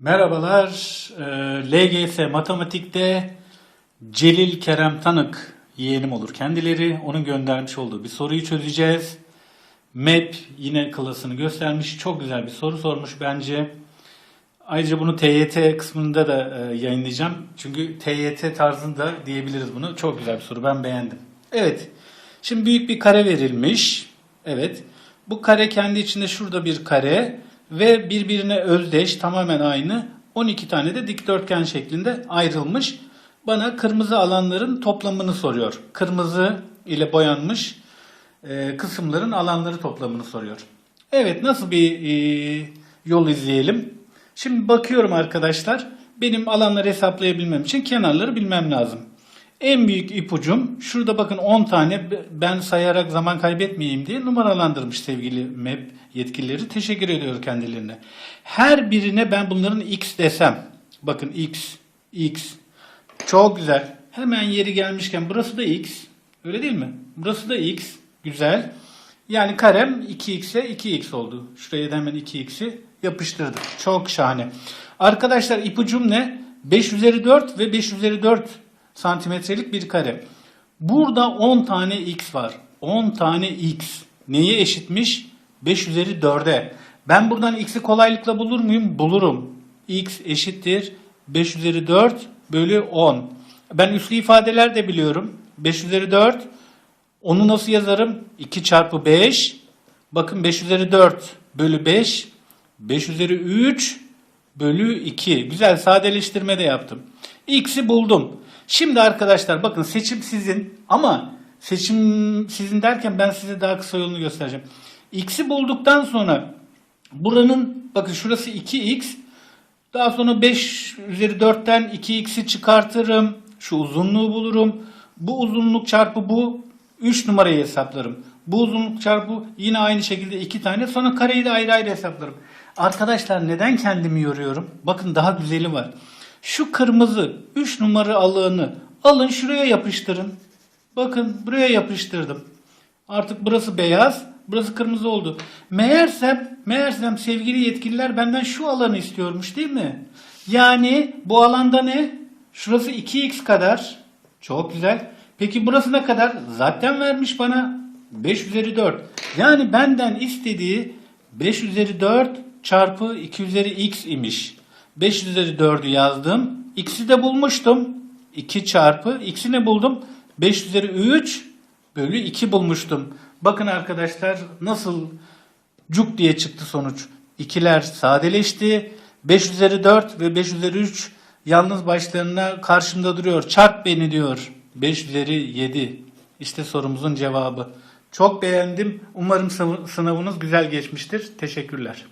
Merhabalar. Ee, LGS Matematik'te Celil Kerem Tanık yeğenim olur kendileri. Onun göndermiş olduğu bir soruyu çözeceğiz. MEP yine klasını göstermiş. Çok güzel bir soru sormuş bence. Ayrıca bunu TYT kısmında da e, yayınlayacağım. Çünkü TYT tarzında diyebiliriz bunu. Çok güzel bir soru. Ben beğendim. Evet. Şimdi büyük bir kare verilmiş. Evet. Bu kare kendi içinde şurada bir kare ve birbirine özdeş, tamamen aynı 12 tane de dikdörtgen şeklinde ayrılmış. Bana kırmızı alanların toplamını soruyor. Kırmızı ile boyanmış e, kısımların alanları toplamını soruyor. Evet nasıl bir e, yol izleyelim? Şimdi bakıyorum arkadaşlar. Benim alanları hesaplayabilmem için kenarları bilmem lazım. En büyük ipucum şurada bakın 10 tane ben sayarak zaman kaybetmeyeyim diye numaralandırmış sevgili MEP yetkilileri. Teşekkür ediyor kendilerine. Her birine ben bunların x desem. Bakın x, x. Çok güzel. Hemen yeri gelmişken burası da x. Öyle değil mi? Burası da x. Güzel. Yani karem 2x'e 2x oldu. Şuraya da hemen 2x'i yapıştırdık. Çok şahane. Arkadaşlar ipucum ne? 5 üzeri 4 ve 5 üzeri 4 santimetrelik bir kare. Burada 10 tane x var. 10 tane x. Neye eşitmiş? 5 üzeri 4'e. Ben buradan x'i kolaylıkla bulur muyum? Bulurum. x eşittir 5 üzeri 4 bölü 10. Ben üslü ifadeler de biliyorum. 5 üzeri 4. Onu nasıl yazarım? 2 çarpı 5. Bakın 5 üzeri 4 bölü 5. 5 üzeri 3 bölü 2. Güzel sadeleştirme de yaptım. X'i buldum. Şimdi arkadaşlar bakın seçim sizin ama seçim sizin derken ben size daha kısa yolunu göstereceğim. X'i bulduktan sonra buranın bakın şurası 2x daha sonra 5 üzeri 4'ten 2x'i çıkartırım. Şu uzunluğu bulurum. Bu uzunluk çarpı bu 3 numarayı hesaplarım. Bu uzunluk çarpı yine aynı şekilde 2 tane. Sonra kareyi de ayrı ayrı hesaplarım. Arkadaşlar neden kendimi yoruyorum? Bakın daha güzeli var. Şu kırmızı 3 numara alığını alın şuraya yapıştırın. Bakın buraya yapıştırdım. Artık burası beyaz, burası kırmızı oldu. Meğersem, meğersem sevgili yetkililer benden şu alanı istiyormuş değil mi? Yani bu alanda ne? Şurası 2x kadar. Çok güzel. Peki burası ne kadar? Zaten vermiş bana 5 üzeri 4. Yani benden istediği 5 üzeri 4 çarpı 2 üzeri x imiş. 5 üzeri 4'ü yazdım. X'i de bulmuştum. 2 çarpı. X'i ne buldum? 5 üzeri 3 bölü 2 bulmuştum. Bakın arkadaşlar nasıl cuk diye çıktı sonuç. İkiler sadeleşti. 5 üzeri 4 ve 5 üzeri 3 yalnız başlarına karşımda duruyor. Çarp beni diyor. 5 üzeri 7. İşte sorumuzun cevabı. Çok beğendim. Umarım sınavınız güzel geçmiştir. Teşekkürler.